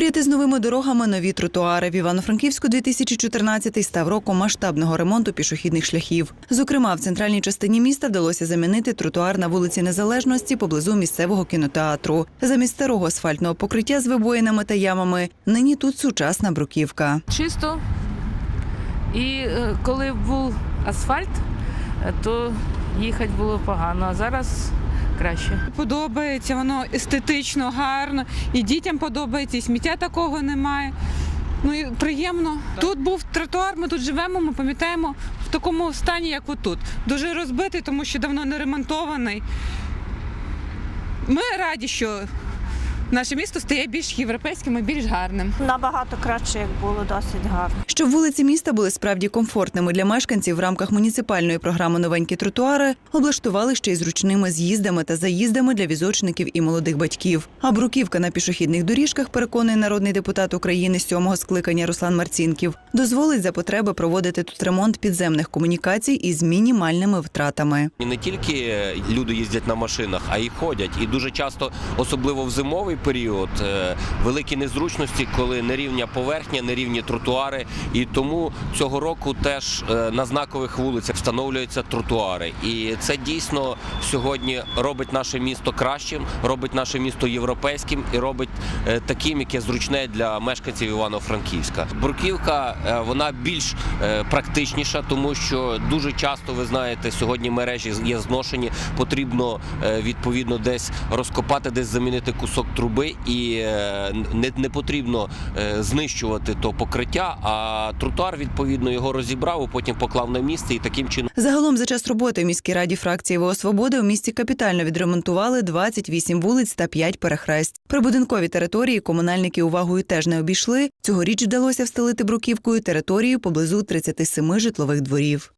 Поряд із новими дорогами нові тротуари. В Івано-Франківську 2014 став роком масштабного ремонту пішохідних шляхів. Зокрема, в центральній частині міста вдалося замінити тротуар на вулиці Незалежності поблизу місцевого кінотеатру. Замість старого асфальтного покриття з вибоїнами та ямами нині тут сучасна бруківка. чисто. І е, коли був асфальт, е, то їхати було погано, а зараз краще. Подобається, воно естетично, гарно, і дітям подобається, і сміття такого немає. Ну і приємно. Тут був тротуар, ми тут живемо, ми пам'ятаємо в такому стані, як отут. Дуже розбитий, тому що давно не ремонтований. Ми раді, що наше місто стає більш європейським і більш гарним. Набагато краще, як було, досить гарно. Щоб вулиці міста були справді комфортними для мешканців в рамках муніципальної програми Новенькі тротуари облаштували ще й зручними з'їздами та заїздами для візочників і молодих батьків. А бруківка на пішохідних доріжках, переконує народний депутат України сьомого скликання Руслан Марцінків, дозволить за потреби проводити тут ремонт підземних комунікацій із мінімальними втратами. І не тільки люди їздять на машинах, а й ходять. І дуже часто, особливо в зимовий період, е, великі незручності, коли нерівня поверхня, нерівні тротуари. І тому цього року теж е, на знакових вулицях встановлюються тротуари. І це дійсно сьогодні робить наше місто кращим, робить наше місто європейським і робить е, таким, яке зручне для мешканців Івано-Франківська. Бруківка вона більш практичніша, тому що дуже часто ви знаєте, сьогодні мережі є зношені. Потрібно відповідно десь розкопати, десь замінити кусок труби, і е, не, не потрібно е, знищувати то покриття. А тротуар відповідно його розібрав, потім поклав на місце і таким чином. Загалом за час роботи в міській раді фракції ВО «Свобода» у місті капітально відремонтували 28 вулиць та 5 перехресть. Прибудинкові території комунальники увагою теж не обійшли. Цьогоріч вдалося встелити бруківкою територію поблизу 37 житлових дворів.